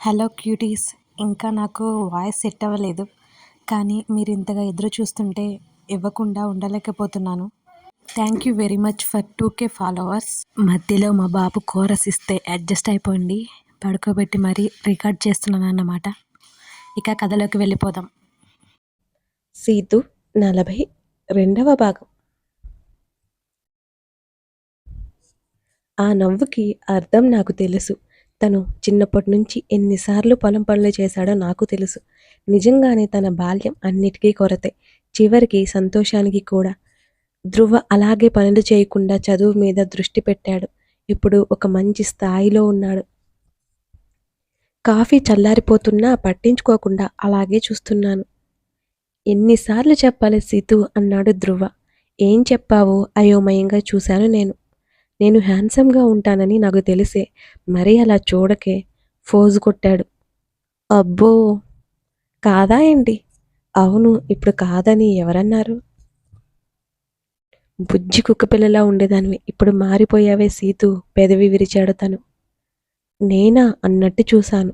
Hello cuties ఇంకా నాకు voice set అవ్వలేదు. కానీ మీరు ఇంతగా ఎదురు చూస్తుంటే ఇవ్వకుండా ఉండలేకపోతున్నాను. Thank you very much for two K followers. మధ్యలో మా బాబు కోరస్ ఇస్తే అడ్జస్ట్ అయిపోయింది పడుకోబెట్టి మరీ రికార్డ్ చేస్తున్నాను అన్నమాట. ఇక కథలోకి వెళ్ళిపోదాం. సీతు నలభై రెండవ భాగం. ఆ నవ్వుకి అర్థం నాకు తెలుసు. తను చిన్నప్పటి నుంచి ఎన్నిసార్లు పొలం పనులు చేశాడో నాకు తెలుసు. నిజంగానే తన బాల్యం అన్నిటికీ కొరతే. చివరికి సంతోషానికి కూడా. ధృవ అలాగే పనులు చేయకుండా చదువు మీద దృష్టి పెట్టాడు. ఇప్పుడు ఒక మంచి స్థాయిలో ఉన్నాడు. కాఫీ చల్లారిపోతున్నా పట్టించుకోకుండా అలాగే చూస్తున్నాను. ఎన్నిసార్లు చెప్పాలి సీతు అన్నాడు ధృవ ఏం చెప్పావో? అయోమయంగా చూశాను నేను. నేను హ్యాండ్సమ్గా ఉంటానని నాకు తెలిసే. మరీ అలా చూడకే ఫోజు కొట్టాడు. అబ్బో! కాదా ఏంటి? అవును ఇప్పుడు కాదని ఎవరన్నారు? బుజ్జి కుక్కపిల్లలా ఉండేదానివి. ఇప్పుడు మారిపోయావే సీతు. పెదవి విరిచాడు తను. నేనా అన్నట్టు చూశాను.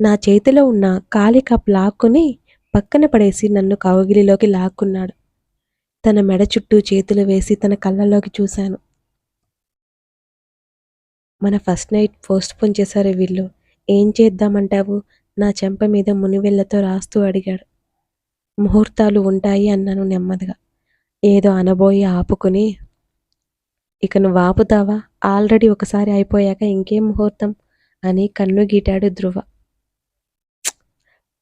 నా చేతిలో ఉన్న ఖాళీ కప్ లాక్కుని పక్కన పడేసి నన్ను కౌగిలిలోకి లాక్కున్నాడు. తన మెడ చుట్టూ చేతులు వేసి తన కళ్ళలోకి చూశాను. మన ఫస్ట్ నైట్ పోస్ట్ పోన్ చేశారు వీళ్ళు. ఏం చేద్దామంటావు? నా చెంప మీద మునివెళ్ళతో రాస్తూ అడిగాడు. ముహూర్తాలు ఉంటాయి అన్నాను నెమ్మదిగా. ఏదో అనబోయి ఆపుకుని ఇక నువ్వు ఆపుతావా? ఆల్రెడీ ఒకసారి అయిపోయాక ఇంకేం ముహూర్తం? అని కన్ను గీటాడు ధ్రువ.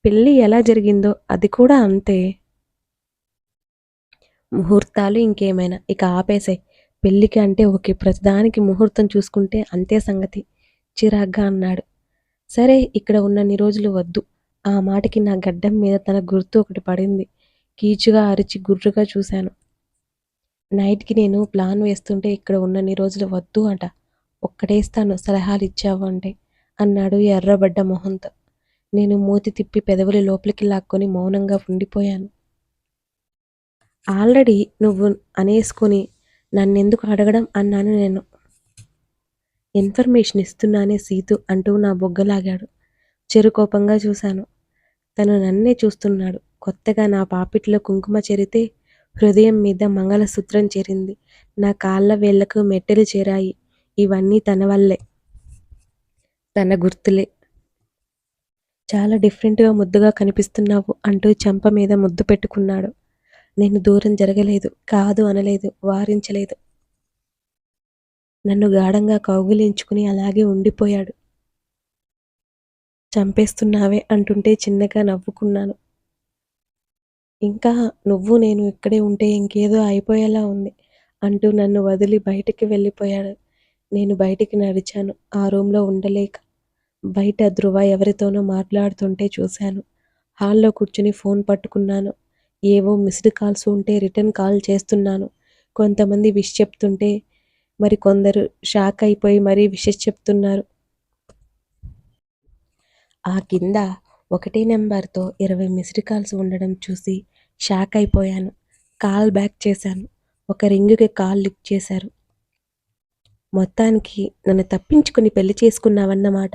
పెళ్ళి ఎలా జరిగిందో అది కూడా అంతే. ముహూర్తాలు ఇంకేమైనా. ఇక ఆపేసాయి పెళ్ళికి అంటే ఓకే ప్రతిదానికి ముహూర్తం చూసుకుంటే అంతే సంగతి. చిరాగ్గా అన్నాడు. సరే ఇక్కడ ఉన్నన్ని రోజులు వద్దు. ఆ మాటకి నా గడ్డం మీద తన గుర్తు ఒకటి పడింది. కీచుగా అరిచి గుర్రుగా చూశాను. నైట్కి నేను ప్లాన్ వేస్తుంటే ఇక్కడ ఉన్నన్ని రోజులు వద్దు అంట. ఒక్కడేస్తాను సలహాలు ఇచ్చావు అంటే అన్నాడు ఎర్రబడ్డ మొహంతో. నేను మూతి తిప్పి పెదవులు లోపలికి లాక్కొని మౌనంగా ఉండిపోయాను. ఆల్రెడీ నువ్వు అనేసుకొని నన్నెందుకు అడగడం అన్నాను నేను. ఇన్ఫర్మేషన్ ఇస్తున్నానే సీతు అంటూ నా బొగ్గలాగాడు. చెరుకోపంగా చూశాను. తను నన్నే చూస్తున్నాడు. కొత్తగా నా పాపిట్లో కుంకుమ చెరితే హృదయం మీద మంగళసూత్రం చేరింది. నా కాళ్ళ వేళ్ళకు మెట్టెలు చేరాయి. ఇవన్నీ తన వల్లే. తన గుర్తులే. చాలా డిఫరెంట్గా ముద్దుగా కనిపిస్తున్నావు అంటూ చెంప మీద ముద్దు పెట్టుకున్నాడు. నేను దూరం జరగలేదు కాదు అనలేదు వారించలేదు. నన్ను గాఢంగా కౌగులించుకుని అలాగే ఉండిపోయాడు. చంపేస్తున్నావే అంటుంటే చిన్నగా నవ్వుకున్నాను. ఇంకా నువ్వు నేను ఇక్కడే ఉంటే ఇంకేదో అయిపోయేలా ఉంది అంటూ నన్ను వదిలి బయటికి వెళ్ళిపోయాడు. నేను బయటికి నడిచాను ఆ రూమ్లో ఉండలేక. బయట ధృవ ఎవరితోనో మాట్లాడుతుంటే చూశాను. హాల్లో కూర్చుని ఫోన్ పట్టుకున్నాను. ఏవో మిస్డ్ కాల్స్ ఉంటే రిటర్న్ కాల్ చేస్తున్నాను. కొంతమంది విష్ చెప్తుంటే మరి కొందరు షాక్ అయిపోయి మరీ విషెస్ చెప్తున్నారు. ఆ కింద ఒకటే నెంబర్తో ఇరవై మిస్డ్ కాల్స్ ఉండడం చూసి షాక్ అయిపోయాను. కాల్ బ్యాక్ చేశాను. ఒక రింగుకి కాల్ లిఫ్ట్ చేశారు. మొత్తానికి నన్ను తప్పించుకుని పెళ్ళి చేసుకున్నావన్నమాట.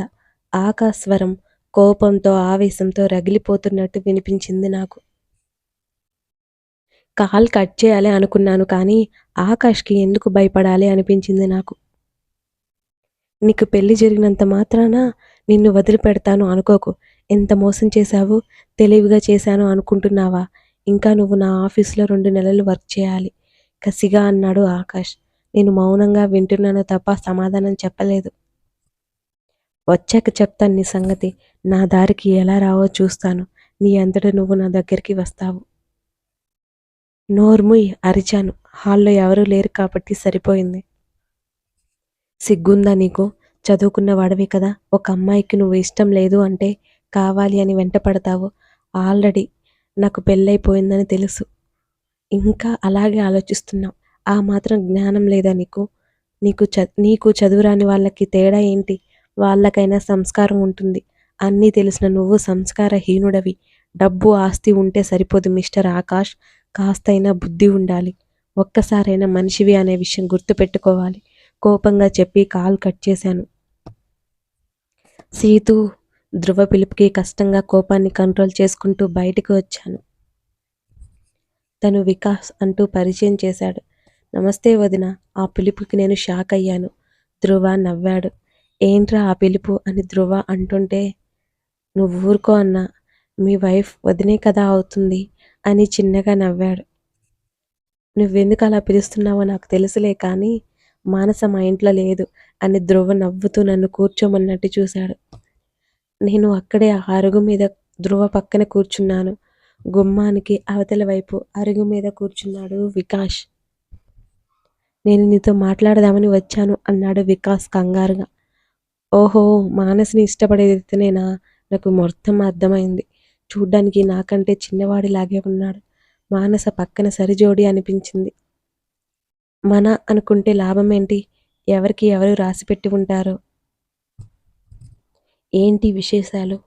ఆకాస్వరం కోపంతో ఆవేశంతో రగిలిపోతున్నట్టు వినిపించింది నాకు. కాల్ కట్ చేయాలి అనుకున్నాను కానీ ఆకాష్కి ఎందుకు భయపడాలి అనిపించింది నాకు. నీకు పెళ్ళి జరిగినంత మాత్రాన నిన్ను వదిలిపెడతాను అనుకోకు. ఎంత మోసం చేశావు? తెలివిగా చేశాను అనుకుంటున్నావా? ఇంకా నువ్వు నా ఆఫీస్లో రెండు నెలలు వర్క్ చేయాలి. కసిగా అన్నాడు ఆకాష్. నేను మౌనంగా వింటున్నాను తప్ప సమాధానం చెప్పలేదు. వచ్చాక చెప్తాను నీ సంగతి. నా దారికి ఎలా రావో చూస్తాను. నీ అంతటా నువ్వు నా దగ్గరికి వస్తావు. నోర్ముయ్ అరిచాను. హాల్లో ఎవరూ లేరు కాబట్టి సరిపోయింది. సిగ్గుందా నీకు? చదువుకున్న వాడవి కదా. ఒక అమ్మాయికి నువ్వు ఇష్టం లేదు అంటే కావాలి అని వెంట పడతావు. ఆల్రెడీ నాకు పెళ్ళైపోయిందని తెలుసు. ఇంకా అలాగే ఆలోచిస్తున్నావు. ఆ మాత్రం జ్ఞానం లేదా నీకు? నీకు చ నీకు చదువురాని వాళ్ళకి తేడా ఏంటి? వాళ్ళకైనా సంస్కారం ఉంటుంది. అన్నీ తెలిసిన నువ్వు సంస్కారహీనుడవి. డబ్బు ఆస్తి ఉంటే సరిపోదు మిస్టర్ ఆకాష్. కాస్తైనా బుద్ధి ఉండాలి. ఒక్కసారైనా మనిషివి అనే విషయం గుర్తుపెట్టుకోవాలి. కోపంగా చెప్పి కాల్ కట్ చేశాను. సీతు ధ్రువ పిలుపుకి కష్టంగా కోపాన్ని కంట్రోల్ చేసుకుంటూ బయటికి వచ్చాను. తను వికాస్ అంటూ పరిచయం చేశాడు. నమస్తే వదిన ఆ పిలుపుకి నేను షాక్ అయ్యాను. ధ్రువ నవ్వాడు. ఏంట్రా ఆ పిలుపు అని ధ్రువ అంటుంటే నువ్వు ఊరుకో అన్నా. మీ వైఫ్ వదినే కదా అవుతుంది. అని చిన్నగా నవ్వాడు. నువ్వెందుకు అలా పిలుస్తున్నావో నాకు తెలుసులే కానీ మానస మా ఇంట్లో లేదు అని ధ్రువ నవ్వుతూ నన్ను కూర్చోమన్నట్టు చూశాడు. నేను అక్కడే ఆ అరుగు మీద ధ్రువ పక్కన కూర్చున్నాను. గుమ్మానికి అవతల వైపు అరుగు మీద కూర్చున్నాడు వికాష్. నేను నీతో మాట్లాడదామని వచ్చాను అన్నాడు వికాస్ కంగారుగా. ఓహో మానసిని ఇష్టపడేది ఇతనేనా? నాకు మొత్తం అర్థమైంది. చూడ్డానికి నాకంటే చిన్నవాడిలాగే ఉన్నాడు. మానస పక్కన సరిజోడి అనిపించింది. మన అనుకుంటే లాభం ఏంటి ఎవరికి ఎవరు రాసిపెట్టి ఉంటారో? ఏంటి విశేషాలు?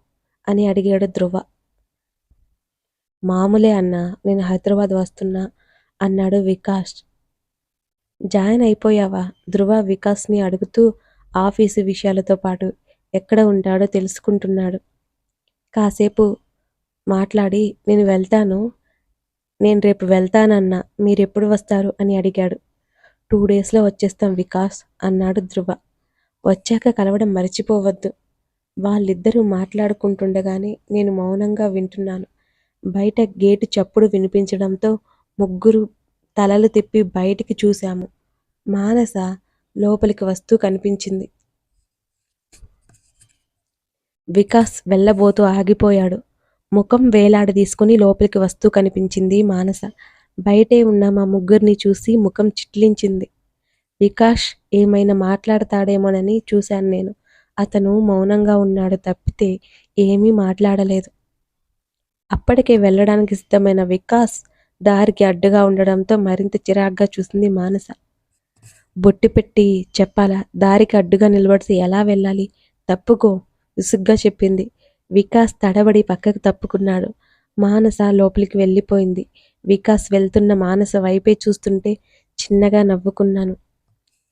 అని అడిగాడు ధ్రువ. మామూలే అన్నా నేను హైదరాబాద్ వస్తున్నా అన్నాడు వికాస్ జాయిన్ అయిపోయావా? ధ్రువ వికాస్ని అడుగుతూ ఆఫీసు విషయాలతో పాటు ఎక్కడ ఉంటాడో తెలుసుకుంటున్నాడు. కాసేపు మాట్లాడి నేను వెళ్తాను. నేను రేపు వెళ్తానన్నా. మీరెప్పుడు వస్తారు? అని అడిగాడు. టూ డేస్లో వచ్చేస్తాం వికాస్ అన్నాడు ధ్రువ. వచ్చాక కలవడం మర్చిపోవద్దు. వాళ్ళిద్దరూ మాట్లాడుకుంటుండగానే నేను మౌనంగా వింటున్నాను. బయట గేటు చప్పుడు వినిపించడంతో ముగ్గురు తలలు తిప్పి బయటికి చూశాము. మానస లోపలికి వస్తూ కనిపించింది. వికాస్ వెళ్ళబోతూ ఆగిపోయాడు. ముఖం వేలాడదీసుకుని లోపలికి వస్తూ కనిపించింది మానస. బయటే ఉన్న మా ముగ్గురిని చూసి ముఖం చిట్లించింది. వికాష్ ఏమైనా మాట్లాడతాడేమోనని చూశాను నేను. అతను మౌనంగా ఉన్నాడు తప్పితే ఏమీ మాట్లాడలేదు. అప్పటికే వెళ్ళడానికి సిద్ధమైన వికాస్ దారికి అడ్డుగా ఉండడంతో మరింత చిరాగ్గా చూసింది మానస. బొట్టి పెట్టి చెప్పాలా? దారికి అడ్డుగా నిలబడితే ఎలా వెళ్ళాలి? తప్పుకో విసుగ్గా చెప్పింది. వికాస్ తడబడి పక్కకు తప్పుకున్నాడు. మానస లోపలికి వెళ్ళిపోయింది. వికాస్ వెళ్తున్న మానస వైపే చూస్తుంటే చిన్నగా నవ్వుకున్నాను.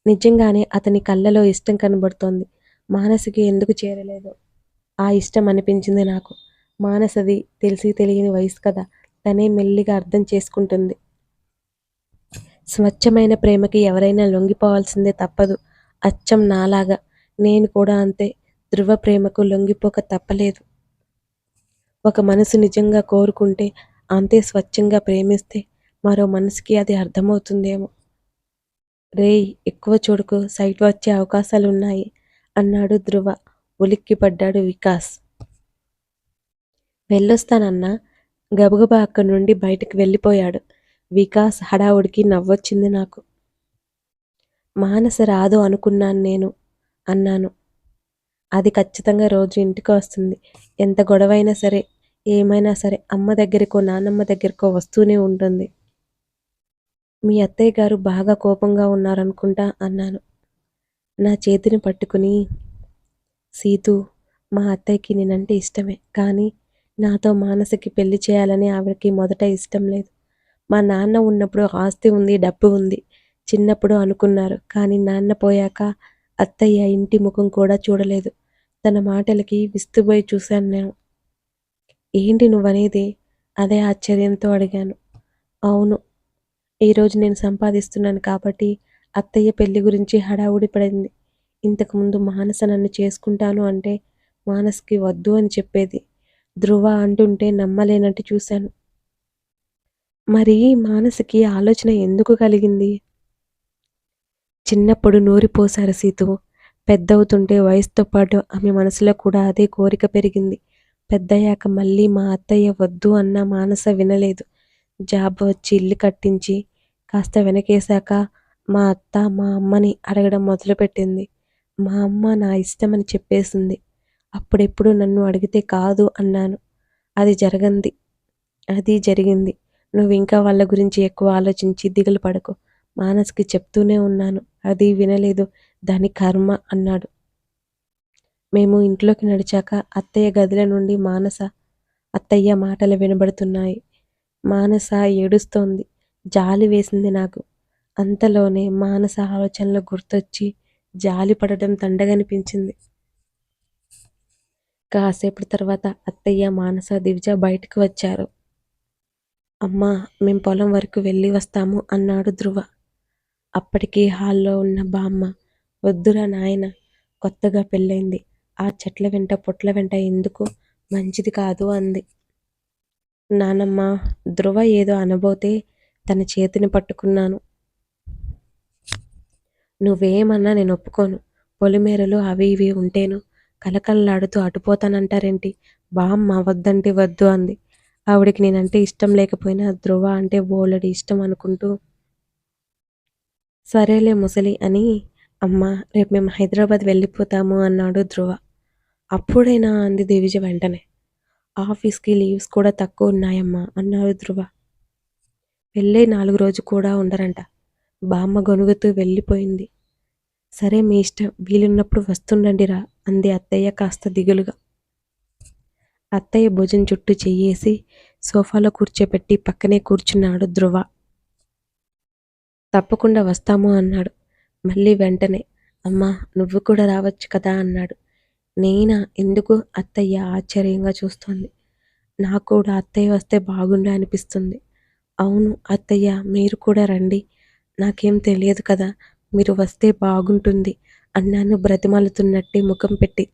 నిజంగానే అతని కళ్ళలో ఇష్టం కనబడుతోంది. మానసికి ఎందుకు చేరలేదో. ఆ ఇష్టం అనిపించింది నాకు. మానసది తెలిసి తెలియని వయసు కదా. తనే మెల్లిగా అర్థం చేసుకుంటుంది. స్వచ్ఛమైన ప్రేమకి ఎవరైనా లొంగిపోవాల్సిందే తప్పదు. అచ్చం నాలాగా. నేను కూడా అంతే. ధృవ ప్రేమకు లొంగిపోక తప్పలేదు. ఒక మనసు నిజంగా కోరుకుంటే అంతే స్వచ్ఛంగా ప్రేమిస్తే మరో మనసుకి అది అర్థమవుతుందేమో. రేయ్ ఎక్కువ చూడకు సైట్ వచ్చే అవకాశాలు ఉన్నాయి అన్నాడు ధ్రువ. ఉలిక్కిపడ్డాడు వికాస్. వెళ్ళొస్తానన్నా. గబగబా అక్కడి నుండి బయటకు వెళ్ళిపోయాడు. వికాస్ హడావుడికి నవ్వొచ్చింది నాకు. మానస రాదు అనుకున్నాను నేను అన్నాను. అది ఖచ్చితంగా రోజు ఇంటికి వస్తుంది. ఎంత గొడవైనా సరే. ఏమైనా సరే అమ్మ దగ్గరికో నాన్నమ్మ దగ్గరికో వస్తూనే ఉంటుంది. మీ అత్తయ్య గారు బాగా కోపంగా ఉన్నారనుకుంటా అన్నాను. నా చేతిని పట్టుకుని సీతు మా అత్తయ్యకి నేనంటే ఇష్టమే కానీ నాతో మానసికి పెళ్ళి చేయాలని ఆవిడకి మొదట ఇష్టం లేదు. మా నాన్న ఉన్నప్పుడు ఆస్తి ఉంది డబ్బు ఉంది చిన్నప్పుడు అనుకున్నారు కానీ నాన్న పోయాక అత్తయ్య ఇంటి ముఖం కూడా చూడలేదు. తన మాటలకి విస్తుపోయి చూశాను నేను. ఏంటి నువ్వనేది? అదే ఆశ్చర్యంతో అడిగాను. అవును. ఈరోజు నేను సంపాదిస్తున్నాను కాబట్టి అత్తయ్య పెళ్ళి గురించి హడావుడి పడింది. ఇంతకుముందు మానస నన్ను చేసుకుంటాను అంటే మానస్కి వద్దు అని చెప్పేది. ధృవ అంటుంటే నమ్మలేనట్టు చూశాను. మరి మానసికి ఆలోచన ఎందుకు కలిగింది? చిన్నప్పుడు నూరిపోసారు సీతు. పెద్దవుతుంటే వయసుతో పాటు ఆమె మనసులో కూడా అదే కోరిక పెరిగింది. పెద్దయ్యాక మళ్ళీ మా అత్తయ్య వద్దు అన్న మానస వినలేదు. జాబ్ వచ్చి ఇల్లు కట్టించి కాస్త వెనకేశాక మా అత్త మా అమ్మని అడగడం మొదలుపెట్టింది. మా అమ్మ నా ఇష్టమని చెప్పేసింది. అప్పుడెప్పుడు నన్ను అడిగితే కాదు అన్నాను. అది జరగంది. అది జరిగింది. నువ్వు ఇంకా వాళ్ళ గురించి ఎక్కువ ఆలోచించి దిగులు పడకు. మానస్కి చెప్తూనే ఉన్నాను. అది వినలేదు. దాని కర్మ అన్నాడు. మేము ఇంట్లోకి నడిచాక అత్తయ్య గదిల నుండి మానస అత్తయ్య మాటలు వినబడుతున్నాయి. మానస ఏడుస్తోంది. జాలి వేసింది నాకు. అంతలోనే మానస ఆలోచనలు గుర్తొచ్చి జాలి పడడం దండగనిపించింది కాసేపటి తర్వాత అత్తయ్య మానస దివిజ బయటకు వచ్చారు. అమ్మా మేం పొలం వరకు వెళ్ళి వస్తాము అన్నాడు ధ్రువ. అప్పటికి హాల్లో ఉన్న బామ్మ వద్దురా నాయన కొత్తగా పెళ్ళైంది. ఆ చెట్ల వెంట పొట్ల వెంట ఎందుకు? మంచిది కాదు అంది. నానమ్మ ధ్రువ ఏదో అనబోతే తన చేతిని పట్టుకున్నాను. నువ్వేమన్నా నేను ఒప్పుకోను. పొలిమేరలు అవి ఇవి ఉంటేను కలకలలాడుతూ అటుపోతానంటారేంటి? బామ్మ వద్దంటే వద్దు అంది. ఆవిడికి నేనంటే ఇష్టం లేకపోయినా ధ్రువ అంటే బోలెడు ఇష్టం అనుకుంటూ సరేలే ముసలి అని అమ్మ రేపు మేము హైదరాబాద్ వెళ్ళిపోతాము అన్నాడు ధ్రువ. అప్పుడైనా అంది దివిజ వెంటనే. ఆఫీస్కి లీవ్స్ కూడా తక్కువ ఉన్నాయమ్మా అన్నారు ధ్రువ. వెళ్ళే నాలుగు రోజు కూడా ఉండరంట. బామ్మ గొనుగుతూ వెళ్ళిపోయింది. సరే మీ ఇష్టం వీలున్నప్పుడు వస్తుండండిరా అంది అత్తయ్య కాస్త దిగులుగా. అత్తయ్య భుజం చుట్టూ చెయ్యేసి సోఫాలో కూర్చోపెట్టి పక్కనే కూర్చున్నాడు ధ్రువ. తప్పకుండా వస్తాము అన్నాడు. మళ్ళీ వెంటనే అమ్మా నువ్వు కూడా రావచ్చు కదా అన్నాడు. నేనా? ఎందుకు అత్తయ్య ఆశ్చర్యంగా చూస్తోంది. నాకు కూడా అత్తయ్య వస్తే బాగుండు అనిపిస్తుంది. అవును అత్తయ్య మీరు కూడా రండి. నాకేం తెలియదు కదా మీరు వస్తే బాగుంటుంది అన్నాను బ్రతిమలుతున్నట్టే ముఖం పెట్టి.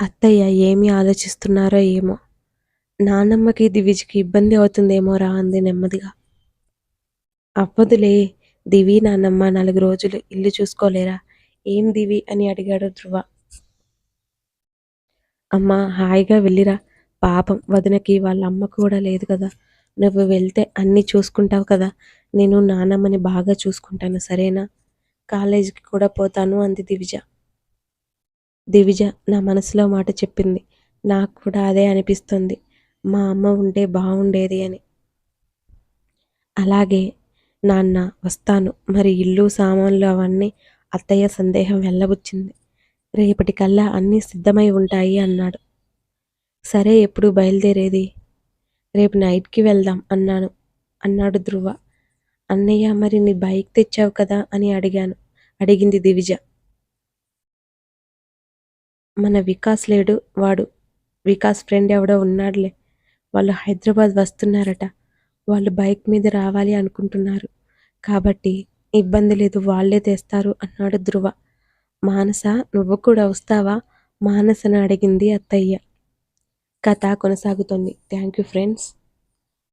అత్తయ్య ఏమి ఆలోచిస్తున్నారో ఏమో. నానమ్మకి దివిజికి ఇబ్బంది అవుతుందేమో రా అంది నెమ్మదిగా. అవ్వదులే దివి నాన్నమ్మ నాలుగు రోజులు ఇల్లు చూసుకోలేరా? ఏం దివి అని అడిగాడు ధ్రువ. అమ్మ హాయిగా వెళ్ళిరా. పాపం వదినకి వాళ్ళ అమ్మ కూడా లేదు కదా. నువ్వు వెళ్తే అన్నీ చూసుకుంటావు కదా. నేను నానమ్మని బాగా చూసుకుంటాను సరేనా? కాలేజీకి కూడా పోతాను అంది దివిజ. దివిజ నా మనసులో మాట చెప్పింది. నాకు కూడా అదే అనిపిస్తుంది. మా అమ్మ ఉంటే బాగుండేది అని. అలాగే నాన్న వస్తాను. మరి ఇల్లు సామాన్లు అవన్నీ అత్తయ్య సందేహం వెళ్ళబుచ్చింది. రేపటికల్లా అన్నీ సిద్ధమై ఉంటాయి అన్నాడు. సరే ఎప్పుడు బయలుదేరేది? రేపు నైట్కి వెళ్దాం అన్నాను అన్నాడు ధ్రువ. అన్నయ్య మరి నీ బైక్ తెచ్చావు కదా అని అడిగాను అడిగింది దివిజ. మన వికాస్ లేడు వాడు వికాస్ ఫ్రెండ్ ఎవడో ఉన్నాడులే వాళ్ళు హైదరాబాద్ వస్తున్నారట వాళ్ళు బైక్ మీద రావాలి అనుకుంటున్నారు కాబట్టి ఇబ్బంది లేదు వాళ్ళే తెస్తారు అన్నాడు ధ్రువ. మానస నువ్వు కూడా వస్తావా? మానసను అడిగింది అత్తయ్య. కథ కొనసాగుతుంది. Thank you friends